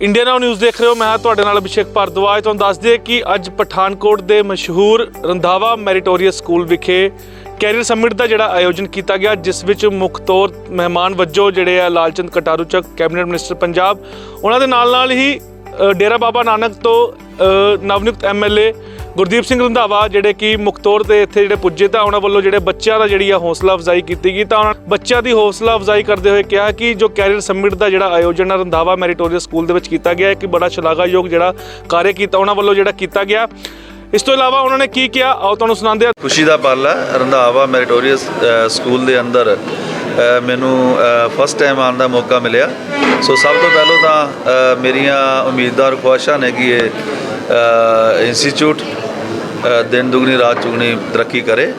India ਨਾਊ news ਦੇਖ ਰਹੇ ਹੋ। ਮੈਂ ਹਾਂ ਤੁਹਾਡੇ ਨਾਲ ਅਭਿਸ਼ੇਕ ਭਾਰਦਵਾਜ। ਤੁਹਾਨੂੰ ਦੱਸ ਦਈਏ ਕਿ ਅੱਜ ਪਠਾਨਕੋਟ ਦੇ ਮਸ਼ਹੂਰ ਰੰਧਾਵਾ ਮੈਰੀਟੋਰੀਅਸ ਸਕੂਲ ਵਿਖੇ ਕੈਰੀਅਰ ਸਮਿਟ ਦਾ ਜਿਹੜਾ ਆਯੋਜਨ ਕੀਤਾ ਗਿਆ, ਜਿਸ ਵਿੱਚ ਮੁੱਖ ਤੌਰ ਮਹਿਮਾਨ ਵਜੋਂ ਜਿਹੜੇ ਆ ਲਾਲਚੰਦ ਕਟਾਰੂ ਚੱਕ, ਕੈਬਨਿਟ ਮਿਨਿਸਟਰ ਪੰਜਾਬ, ਉਹਨਾਂ ਦੇ ਨਾਲ ਨਾਲ ਹੀ ਡੇਰਾ ਬਾਬਾ ਨਾਨਕ ਤੋਂ ਅ, ਨਵਨਿਯੁਕਤ ਐਮਐਲਏ ਗੁਰਦੀਪ ਸਿੰਘ ਰੰਧਾਵਾ ਜਿਹੜੇ ਕਿ ਮੁੱਖ ਤੌਰ ਤੇ ਇੱਥੇ ਜਿਹੜੇ ਪੁੱਜੇ ਤਾਂ ਉਹਨਾਂ ਵੱਲੋਂ ਜਿਹੜੇ ਬੱਚਿਆਂ ਦਾ ਜਿਹੜੀ ਆ ਹੌਸਲਾ ਅਫਜ਼ਾਈ ਕੀਤੀ ਗਈ ਤਾਂ ਉਹਨਾਂ ਬੱਚਿਆਂ ਦੀ ਹੌਸਲਾ ਅਫਜ਼ਾਈ ਕਰਦੇ ਹੋਏ ਕਿਹਾ ਕਿ ਜੋ ਕੈਰੀਅਰ ਸਮਿਟ ਦਾ ਜਿਹੜਾ ਆਯੋਜਨ ਆ ਰੰਧਾਵਾ ਮੈਰੀਟੋਰੀਅਸ ਸਕੂਲ ਦੇ ਵਿੱਚ ਕੀਤਾ ਗਿਆ ਹੈ ਕਿ ਬੜਾ ਸ਼ਲਾਘਾਯੋਗ ਜਿਹੜਾ ਕਾਰਜ ਕੀਤਾ ਉਹਨਾਂ ਵੱਲੋਂ ਜਿਹੜਾ ਕੀਤਾ ਗਿਆ। ਇਸ ਤੋਂ ਇਲਾਵਾ ਉਹਨਾਂ ਨੇ ਕੀ ਕਿਹਾ? ਆਓ ਤੁਹਾਨੂੰ ਸੁਣਾਉਂਦੇ ਹਾਂ। ਖੁਸ਼ੀ ਦਾ ਪਲ ਹੈ। ਰੰਧਾਵਾ ਮੈਰੀਟੋਰੀਅਸ ਸਕੂਲ ਦੇ ਅੰਦਰ ਮੈਨੂੰ ਫਸਟ ਟਾਈਮ ਆਉਣ ਦਾ ਮੌਕਾ ਮਿਲਿਆ। ਸੋ ਸਭ ਤੋਂ ਪਹਿਲਾਂ ਤਾਂ ਮੇਰੀਆਂ ਉਮੀਦਾਂ ਖੁਆਇਸ਼ਾਂ ਨੇ ਕਿ ਇਹ ਇੰਸਟੀਚਿਊਟ ਦਿਨ ਦੁਗਣੀ, ਰਾਤ ਚੁਗਣੀ ਤਰੱਕੀ ਕਰੇ।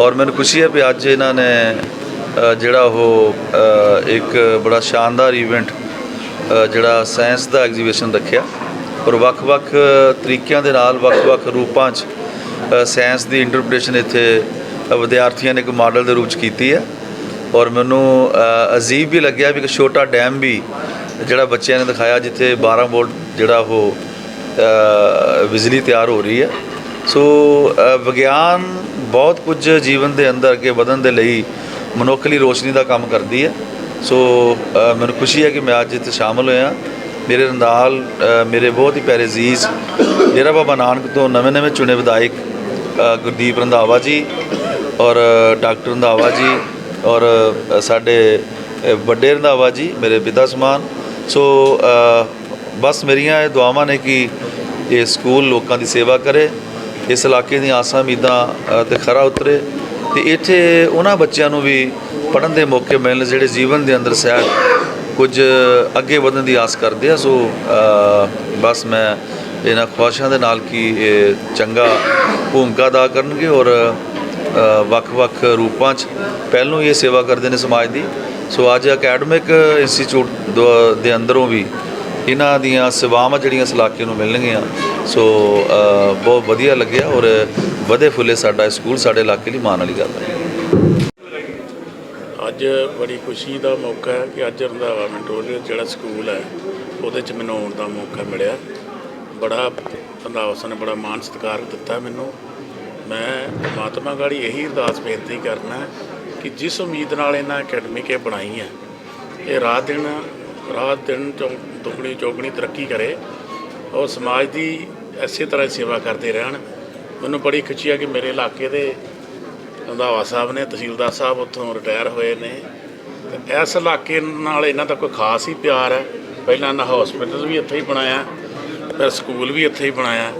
ਔਰ ਮੈਨੂੰ ਖੁਸ਼ੀ ਹੈ ਵੀ ਅੱਜ ਇਹਨਾਂ ਨੇ ਜਿਹੜਾ ਉਹ ਇੱਕ ਬੜਾ ਸ਼ਾਨਦਾਰ ਇਵੈਂਟ ਜਿਹੜਾ ਸਾਇੰਸ ਦਾ ਐਗਜ਼ੀਬਿਸ਼ਨ ਰੱਖਿਆ। ਔਰ ਵੱਖ-ਵੱਖ ਤਰੀਕਿਆਂ ਦੇ ਨਾਲ, ਵੱਖ-ਵੱਖ ਰੂਪਾਂ 'ਚ ਸਾਇੰਸ ਦੀ ਇੰਟਰਪ੍ਰੀਟੇਸ਼ਨ ਇੱਥੇ ਵਿਦਿਆਰਥੀਆਂ ਨੇ ਇੱਕ ਮਾਡਲ ਦੇ ਰੂਪ 'ਚ ਕੀਤੀ ਹੈ। ਔਰ ਮੈਨੂੰ ਅਜੀਬ ਵੀ ਲੱਗਿਆ ਵੀ ਇੱਕ ਛੋਟਾ ਡੈਮ ਵੀ ਜਿਹੜਾ ਬੱਚਿਆਂ ਨੇ ਦਿਖਾਇਆ ਜਿੱਥੇ 12 ਵੋਲਟ ਜਿਹੜਾ ਉਹ ਬਿਜਲੀ ਤਿਆਰ ਹੋ ਰਹੀ ਹੈ। ਸੋ ਵਿਗਿਆਨ ਬਹੁਤ ਕੁਝ ਜੀਵਨ ਦੇ ਅੰਦਰ ਅੱਗੇ ਵਧਣ ਦੇ ਲਈ ਮਨੁੱਖ ਲਈ ਰੋਸ਼ਨੀ ਦਾ ਕੰਮ ਕਰਦੀ ਹੈ। ਸੋ ਮੈਨੂੰ ਖੁਸ਼ੀ ਹੈ ਕਿ ਮੈਂ ਅੱਜ ਇੱਥੇ ਸ਼ਾਮਲ ਹੋਇਆ। ਮੇਰੇ ਨਾਲ ਮੇਰੇ ਬਹੁਤ ਹੀ ਪਿਆਰੇ ਅਜ਼ੀਜ਼ ਡੇਰਾ ਬਾਬਾ ਨਾਨਕ ਤੋਂ ਨਵੇਂ ਨਵੇਂ ਚੁਣੇ ਵਿਧਾਇਕ ਗੁਰਦੀਪ ਰੰਧਾਵਾ ਜੀ ਔਰ ਡਾਕਟਰ ਰੰਧਾਵਾ ਜੀ ਔਰ ਸਾਡੇ ਵੱਡੇ ਰੰਧਾਵਾ ਜੀ ਮੇਰੇ ਪਿਤਾ ਸਮਾਨ। ਸੋ ਬਸ ਮੇਰੀਆਂ ਇਹ ਦੁਆਵਾਂ ਨੇ ਕਿ ਇਹ ਸਕੂਲ ਲੋਕਾਂ ਦੀ ਸੇਵਾ ਕਰੇ ਇਸ ਇਲਾਕੇ ਦੀਆਂ ਆਸਾਂ ਉਮੀਦਾਂ ਅ, ਤੇ ਖਰਾ ਉਤਰੇ। ਤੇ ਇੱਥੇ ਉਹਨਾਂ ਬੱਚਿਆਂ ਨੂੰ ਵੀ ਪੜ੍ਹਨ ਦੇ ਮੌਕੇ ਮਿਲਣ ਜਿਹੜੇ ਜੀਵਨ ਦੇ ਅੰਦਰ ਸਹਿਜ ਕੁਝ ਅੱਗੇ ਵਧਣ ਦੀ ਆਸ ਕਰਦੇ ਆ। ਸੋ ਬਸ ਮੈਂ ਇਹਨਾਂ ਖੁਆਇਸ਼ਾਂ ਦੇ ਨਾਲ ਕਿ ਇਹ ਚੰਗਾ ਭੂਮਿਕਾ ਅਦਾ ਕਰਨਗੇ ਔਰ ਵੱਖ-ਵੱਖ ਰੂਪਾਂ 'ਚ ਪਹਿਲੋਂ ਹੀ ਇਹ ਸੇਵਾ ਕਰਦੇ ਨੇ ਸਮਾਜ ਦੀ। ਸੋ ਅੱਜ ਅਕੈਡਮਿਕ ਇੰਸਟੀਚਿਊਟ ਦ- ਦੇ ਅੰਦਰੋਂ ਵੀ ਇਹਨਾਂ ਦੀਆਂ ਸੇਵਾਵਾਂ ਜਿਹੜੀਆਂ ਇਸ ਇਲਾਕੇ ਨੂੰ ਮਿਲਣਗੀਆਂ। ਸੋ ਬਹੁਤ ਵਧੀਆ ਲੱਗਿਆ ਔਰ ਵਧੇ ਫੁੱਲੇ ਸਾਡਾ ਸਕੂਲ ਸਾਡੇ ਇਲਾਕੇ ਲਈ ਮਾਣ ਵਾਲੀ ਗੱਲ ਹੈ। ਅੱਜ ਬੜੀ ਖੁਸ਼ੀ ਦਾ ਮੌਕਾ ਹੈ ਕਿ ਅੱਜ ਰੰਧਾਵਾ ਮੈਂਟੋਰੀਅਲ ਜਿਹੜਾ ਸਕੂਲ ਹੈ, ਉਹਦੇ 'ਚ ਮੈਨੂੰ ਆਉਣ ਦਾ ਮੌਕਾ ਮਿਲਿਆ। ਬੜਾ ਰੰਧਾਵਾ ਸਾਹਿਬ ਨੇ ਬੜਾ ਮਾਣ ਸਤਿਕਾਰ ਦਿੱਤਾ ਮੈਨੂੰ। ਮੈਂ ਪਰਮਾਤਮਾ ਗਾੜੀ ਇਹੀ ਅਰਦਾਸ ਬੇਨਤੀ ਕਰਨਾ ਕਿ ਜਿਸ ਉਮੀਦ ਨਾਲ ਇਹਨਾਂ ਅਕੈਡਮੀ ਇਹ ਬਣਾਈ ਹੈ, ਇਹ ਰਾਤ ਦਿਨ ਰਾਤ ਦਿਨ ਚੌ, ਦੁਗਣੀ ਚੌਗਣੀ ਤਰੱਕੀ ਕਰੇ ਔਰ ਸਮਾਜ ਦੀ ਐਸੇ ਤਰ੍ਹਾਂ ਸੇਵਾ ਕਰਦੇ ਰਹਿਣ। ਮੈਨੂੰ ਬੜੀ ਖੁਸ਼ੀ ਹੈ ਕਿ ਮੇਰੇ ਇਲਾਕੇ ਦੇ ਰੰਧਾਵਾ ਸਾਹਿਬ ਨੇ, ਤਹਿਸੀਲਦਾਰ ਸਾਹਿਬ ਉੱਥੋਂ ਰਿਟਾਇਰ ਹੋਏ ਨੇ। ਤੇ ਇਸ ਇਲਾਕੇ ਨਾਲ ਇਹਨਾਂ ਦਾ ਕੋਈ ਖਾਸ ਹੀ ਪਿਆਰ ਹੈ। ਪਹਿਲਾਂ ਇਹਨਾਂ ਹਸਪੀਟਲ ਵੀ ਇੱਥੇ ਹੀ ਬਣਾਇਆ, ਫਿਰ ਸਕੂਲ ਵੀ ਇੱਥੇ ਹੀ ਬਣਾਇਆ।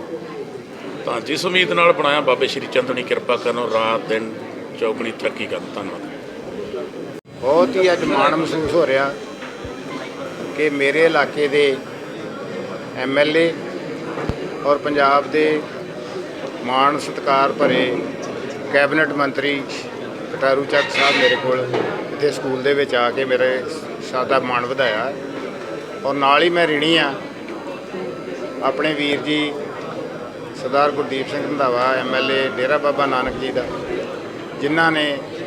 ਤਾਂ ਜਿਸ ਉਮੀਦ ਨਾਲ ਬਣਾਇਆ ਬਾਬੇ ਸ਼੍ਰੀ ਚੰਦ ਦੀ ਕਿਰਪਾ ਕਰਨ ਰਾਤ ਦਿਨ ਚੌਗਣੀ ਤਰੱਕੀ ਕਰਨ। ਧੰਨਵਾਦ। ਬਹੁਤ ਹੀ ਅੱਜ ਮਾਣ ਮਹਿਸੂਸ ਹੋ ਰਿਹਾ ਕਿ ਮੇਰੇ ਇਲਾਕੇ ਦੇ ਐਮਐਲਏ ਔਰ ਪੰਜਾਬ ਦੇ ਮਾਣ ਸਤਿਕਾਰ ਭਰੇ ਕੈਬਨਿਟ ਮੰਤਰੀ ਕਟਾਰੂ ਚੱਕ ਸਾਹਿਬ ਮੇਰੇ ਕੋਲ ਇੱਥੇ ਸਕੂਲ ਦੇ ਵਿੱਚ ਆ ਕੇ ਮੇਰੇ ਸਾਦਾ ਮਾਣ ਵਧਾਇਆ ਔਰ ਨਾਲ ਹੀ ਮੈਂ ਰਿਣੀ ਆ ਆਪਣੇ ਵੀਰ ਜੀ ਸਰਦਾਰ ਗੁਰਦੀਪ ਸਿੰਘ ਰੰਧਾਵਾ ਐਮਐਲਏ ਡੇਰਾ ਬਾਬਾ ਨਾਨਕ ਜੀ ਦਾ, ਜਿਨ੍ਹਾਂ ਨੇ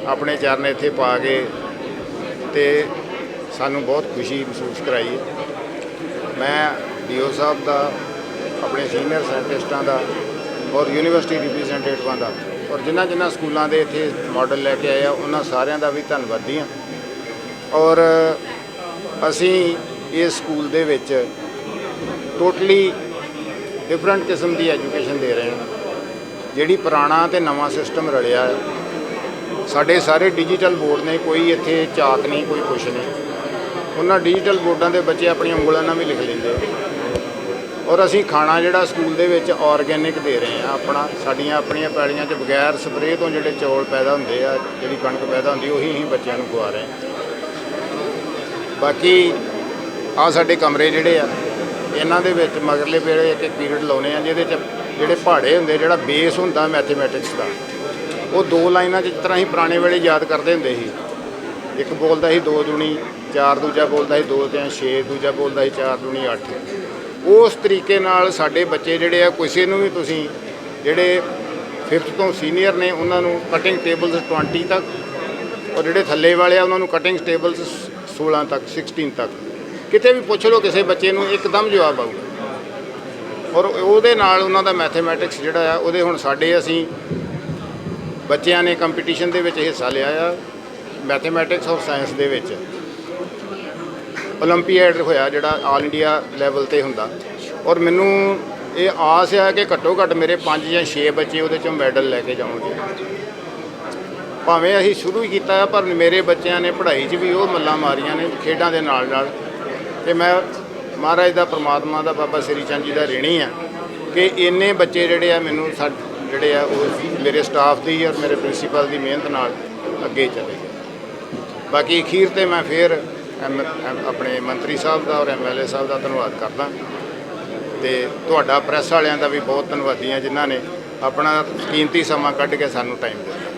ਆਪਣੇ ਚਰਨ ਇੱਥੇ ਪਾ ਕੇ ਤੇ ਸਾਨੂੰ ਬਹੁਤ ਖੁਸ਼ੀ ਮਹਿਸੂਸ ਕਰਾਈ। ਹੈ ਮੈਂ ਡੀਓ ਸਾਹਿਬ ਦਾ, ਆਪਣੇ ਸੀਨੀਅਰ ਸਾਇੰਟਿਸਟਾਂ ਦਾ ਔਰ ਯੂਨੀਵਰਸਿਟੀ ਰਿਪਰੈਜ਼ੈਂਟੇਟਿਵਾਂ ਦਾ ਔਰ ਜਿਨ੍ਹਾਂ ਜਿਨ੍ਹਾਂ ਸਕੂਲਾਂ ਦੇ ਇੱਥੇ ਮਾਡਲ ਲੈ ਕੇ ਆਏ ਆ, ਉਹਨਾਂ ਸਾਰਿਆਂ ਦਾ ਵੀ ਧੰਨਵਾਦੀ ਹਾਂ। ਔਰ ਅਸੀਂ ਇਸ ਸਕੂਲ ਦੇ ਵਿੱਚ ਟੋਟਲੀ ਡਿਫਰੈਂਟ ਕਿਸਮ ਦੀ ਐਜੂਕੇਸ਼ਨ ਦੇ ਰਹੇ ਹਾਂ। ਜਿਹੜੀ ਪੁਰਾਣਾ ਤੇ ਨਵਾਂ ਸਿਸਟਮ ਰਲਿਆ ਹੈ। ਸਾਡੇ ਸਾਰੇ ਡਿਜੀਟਲ ਬੋਰਡ ਨੇ, ਕੋਈ ਇੱਥੇ ਚਾਕ ਨਹੀਂ, ਕੋਈ ਕੁਛ ਨਹੀਂ। ਉਹਨਾਂ ਡਿਜੀਟਲ ਬੋਰਡਾਂ ਦੇ ਬੱਚੇ ਆਪਣੀਆਂ ਉਂਗਲਾਂ ਨਾਲ ਵੀ ਲਿਖ ਲੈਂਦੇ ਔਰ ਅਸੀਂ ਖਾਣਾ ਜਿਹੜਾ ਸਕੂਲ ਦੇ ਵਿੱਚ ਆਰਗੈਨਿਕ ਦੇ ਰਹੇ ਆ ਆਪਣਾ, ਸਾਡੀਆਂ ਆਪਣੀਆਂ ਪੈੜੀਆਂ 'ਚ ਬਗੈਰ ਸਪਰੇਅ ਤੋਂ ਜਿਹੜੇ ਚੌਲ ਪੈਦਾ ਹੁੰਦੇ ਆ, ਜਿਹੜੀ ਕਣਕ ਪੈਦਾ ਹੁੰਦੀ, ਉਹੀ ਅਸੀਂ ਬੱਚਿਆਂ ਨੂੰ ਖਵਾ ਰਹੇ ਬਾਕੀ ਆ ਸਾਡੇ ਕਮਰੇ ਜਿਹੜੇ ਆ ਇਹਨਾਂ ਦੇ ਵਿੱਚ ਮਗਰਲੇ ਵੇਲੇ ਇੱਕ ਇੱਕ ਪੀਰੀਅਡ ਲਾਉਨੇ ਆ, ਜਿਹਦੇ 'ਚ ਜਿਹੜੇ ਪਹਾੜੇ ਹੁੰਦੇ, ਜਿਹੜਾ ਬੇਸ ਹੁੰਦਾ ਮੈਥਮੈਟਿਕਸ ਦਾ, ਉਹ ਦੋ ਲਾਈਨਾਂ 'ਚ ਜਿਸ ਤਰ੍ਹਾਂ ਹੀ ਪੁਰਾਣੇ ਵੇਲੇ ਯਾਦ ਕਰਦੇ ਹੁੰਦੇ ਸੀ। ਇੱਕ ਬੋਲਦਾ ਸੀ ਦੋ ਦੂਣੀ ਚਾਰ, ਦੂਜਾ ਬੋਲਦਾ ਸੀ ਦੋ ਤੇ ਛੇ, ਦੂਜਾ ਬੋਲਦਾ ਸੀ ਚਾਰ ਦੂਣੀ 8 ਉਸ ਤਰੀਕੇ ਨਾਲ ਸਾਡੇ ਬੱਚੇ ਜਿਹੜੇ ਆ, ਕਿਸੇ ਨੂੰ ਵੀ ਤੁਸੀਂ ਜਿਹੜੇ 5th ਤੋਂ ਸੀਨੀਅਰ ਨੇ, ਉਹਨਾਂ ਨੂੰ ਕਟਿੰਗ ਟੇਬਲਸ 20 ਤੱਕ, ਔਰ ਜਿਹੜੇ ਥੱਲੇ ਵਾਲੇ ਆ, ਉਹਨਾਂ ਨੂੰ ਕਟਿੰਗ ਟੇਬਲਸ 16 ਤੱਕ 16 ਤੱਕ। ਕਿਤੇ ਵੀ ਪੁੱਛ ਲਓ ਕਿਸੇ ਬੱਚੇ ਨੂੰ ਇੱਕਦਮ ਜਵਾਬ ਆਊਗਾ ਔਰ ਉਹਦੇ ਨਾਲ ਉਹਨਾਂ ਦਾ ਮੈਥਮੈਟਿਕਸ ਜਿਹੜਾ ਆ ਉਹਦੇ ਹੁਣ ਸਾਡੇ ਅਸੀਂ ਬੱਚਿਆਂ ਨੇ ਕੰਪੀਟੀਸ਼ਨ ਦੇ ਵਿੱਚ ਹਿੱਸਾ ਲਿਆ ਆ ਮੈਥਮੈਟਿਕਸ ਔਰ ਸਾਇੰਸ ਦੇ ਵਿੱਚ 올림픽 ਹੋਇਆ ਜਿਹੜਾ ਆਲ ਇੰਡੀਆ ਲੈਵਲ ਤੇ ਹੁੰਦਾ ਔਰ ਮੈਨੂੰ ਇਹ ਆਸ ਆ ਕਿ ਘੱਟੋ ਘੱਟ ਮੇਰੇ 5 ਜਾਂ 6 ਬੱਚੇ ਉਹਦੇ ਚੋਂ ਮੈਡਲ ਲੈ ਕੇ ਜਾਣਗੇ ਭਾਵੇਂ ਅਸੀਂ ਸ਼ੁਰੂ ਹੀ ਕੀਤਾ ਆ ਪਰ ਮੇਰੇ ਬੱਚਿਆਂ ਨੇ ਪੜ੍ਹਾਈ 'ਚ ਵੀ ਉਹ ਮੱਲਾਂ ਮਾਰੀਆਂ ਨੇ ਖੇਡਾਂ ਦੇ ਨਾਲ ਨਾਲ ਤੇ ਮੈਂ ਮਹਾਰਾਜ ਦਾ, ਪ੍ਰਮਾਤਮਾ ਦਾ, ਬਾਬਾ ਸ੍ਰੀ ਚੰਦ ਜੀ ਦਾ ਰਿਣੀ ਆ ਕਿ ਇੰਨੇ ਬੱਚੇ ਜਿਹੜੇ ਆ ਮੈਨੂੰ ਸਾ, ਜਿਹੜੇ ਆ ਉਹ ਮੇਰੇ ਸਟਾਫ ਦੀ ਔਰ ਮੇਰੇ ਪ੍ਰਿੰਸੀਪਲ ਦੀ ਮਿਹਨਤ ਨਾਲ ਅੱਗੇ ਚਲੇ ਗਏ। ਬਾਕੀ ਅਖੀਰ ਤੇ ਮੈਂ ਫੇਰ ਐਮ- ਐਮ- ਆਪਣੇ ਮੰਤਰੀ ਸਾਹਿਬ ਦਾ ਔਰ ਐਮਐਲਏ ਸਾਹਿਬ ਦਾ ਧੰਨਵਾਦ ਕਰਦਾ। ਤੇ ਤੁਹਾਡਾ ਪ੍ਰੈਸ ਵਾਲਿਆਂ ਦਾ ਵੀ ਬਹੁਤ ਧੰਨਵਾਦੀ ਹਾਂ ਜਿਨ੍ਹਾਂ ਨੇ ਆਪਣਾ ਕੀਮਤੀ ਸਮਾਂ ਕੱਢ ਕੇ ਸਾਨੂੰ ਟਾਈਮ ਦਿੱਤਾ।